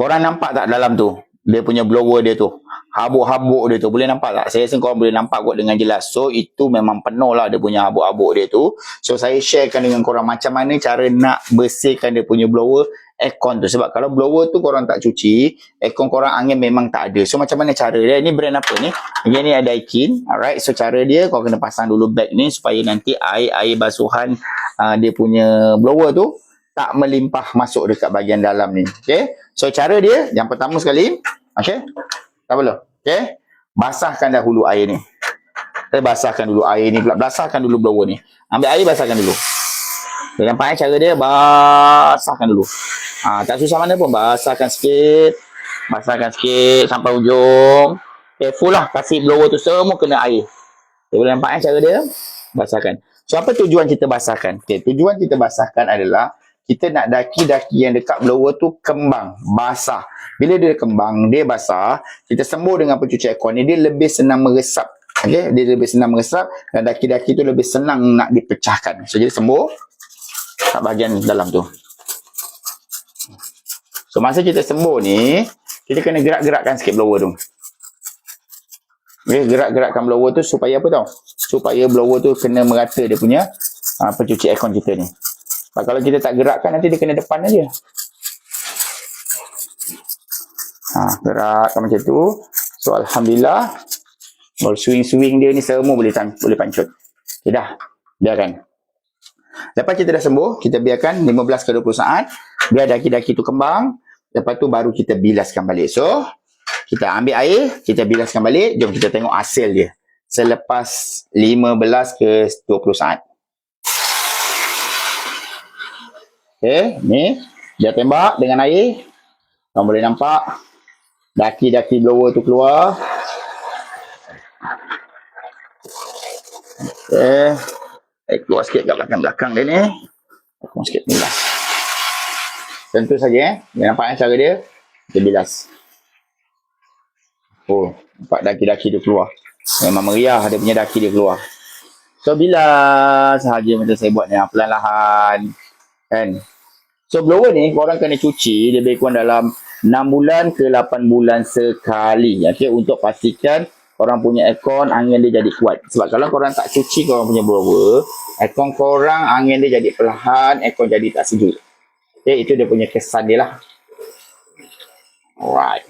Korang nampak tak dalam tu? Dia punya blower dia tu. Habuk-habuk dia tu. Boleh nampak tak? Saya rasa korang boleh nampak kot dengan jelas. So, itu memang penuh lah dia punya habuk-habuk dia tu. So, saya sharekan dengan korang macam mana cara nak bersihkan dia punya blower aircon tu. Sebab kalau blower tu korang tak cuci, aircon korang angin memang tak ada. So, macam mana cara dia? Ini brand apa ni? Yang ni ada Daikin. Alright. So, cara dia korang kena pasang dulu bag ni supaya nanti air-air basuhan uh, dia punya blower tu tak melimpah masuk dekat bahagian dalam ni. Okay. So cara dia yang pertama sekali. Okay. Tak perlu. Okay. Basahkan dahulu air ni. Kita basahkan dulu air ni pula. Basahkan dulu blower ni. Ambil air basahkan dulu. Okay, nampak eh cara dia basahkan dulu. Ha, tak susah mana pun. Basahkan sikit. Basahkan sikit sampai ujung. Okay, full lah. Kasih blower tu semua kena air. Okay, boleh nampak eh cara dia? Basahkan. So apa tujuan kita basahkan? Okay, tujuan kita basahkan adalah kita nak daki-daki yang dekat blower tu kembang, basah. Bila dia kembang, dia basah, kita sembuh dengan pencuci aircon ni, dia lebih senang meresap. Okay? Dia lebih senang meresap dan daki-daki tu lebih senang nak dipecahkan. So, jadi sembuh kat bahagian dalam tu. So, masa kita sembuh ni, kita kena gerak-gerakkan sikit blower tu. Okay, gerak-gerakkan blower tu supaya apa tau? Supaya blower tu kena merata dia punya uh, pencuci aircon kita ni. Sebab kalau kita tak gerakkan nanti dia kena depan aja. Ha, gerakkan macam tu. So alhamdulillah ball swing-swing dia ni semua boleh tan boleh pancut. Okay dah. Biarkan. Lepas kita dah sembuh, kita biarkan 15 ke 20 saat biar daki-daki tu kembang. Lepas tu baru kita bilaskan balik. So kita ambil air, kita bilaskan balik. Jom kita tengok hasil dia. Selepas 15 ke 20 saat. Okay, ni dia tembak dengan air. Kamu boleh nampak daki-daki blower tu keluar. Okay. Eh, keluar sikit kat belakang-belakang dia ni. Keluar sikit bilas. Tentu saja eh. Dia nampak eh cara dia. Kita bilas. Oh, nampak daki-daki dia keluar. Memang meriah dia punya daki dia keluar. So, bila sahaja macam saya buat ni, perlahan-lahan. Kan? So blower ni korang kena cuci lebih kurang dalam 6 bulan ke 8 bulan sekali. Okay, untuk pastikan korang punya aircon angin dia jadi kuat. Sebab kalau korang tak cuci korang punya blower, aircon korang angin dia jadi perlahan, aircon jadi tak sejuk. Okay, itu dia punya kesan dia lah. Alright.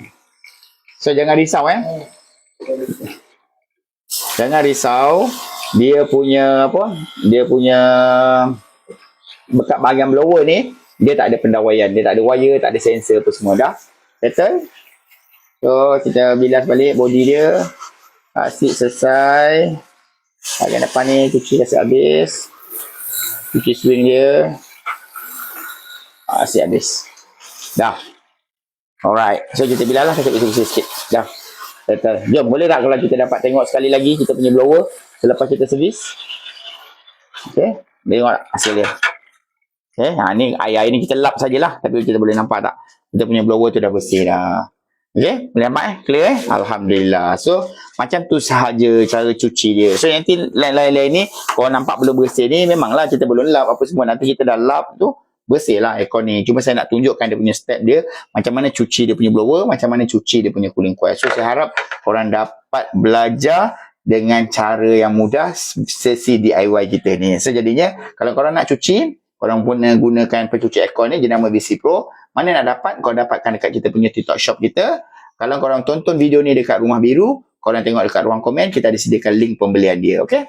So jangan risau eh. Jangan risau. Dia punya apa? Dia punya bekat bahagian blower ni dia tak ada pendawaian, dia tak ada wire, tak ada sensor apa semua dah. Settle. So kita bilas balik body dia. Asyik selesai. Bahagian depan ni cuci kasi habis. Cuci swing dia. Asyik habis. Dah. Alright. So kita bilas lah kasi bersih sikit. Dah. Settle. Jom boleh tak kalau kita dapat tengok sekali lagi kita punya blower selepas kita servis. Okay. Tengok hasil dia. Okay, ha, ni air-air ni kita lap sajalah. Tapi kita boleh nampak tak? Kita punya blower tu dah bersih dah. Okay, boleh nampak eh? Clear eh? Alhamdulillah. So, macam tu sahaja cara cuci dia. So, nanti lain-lain ni, kalau nampak belum bersih ni, memanglah kita belum lap apa semua. Nanti kita dah lap tu, bersih lah aircon ni. Cuma saya nak tunjukkan dia punya step dia, macam mana cuci dia punya blower, macam mana cuci dia punya cooling coil. So, saya harap korang dapat belajar dengan cara yang mudah sesi DIY kita ni. So, jadinya, kalau korang nak cuci, korang pun gunakan pencuci aircon ni jenama VC Pro mana nak dapat? Kau dapatkan dekat kita punya TikTok shop kita. Kalau korang tonton video ni dekat rumah biru korang tengok dekat ruang komen kita ada sediakan link pembelian dia okay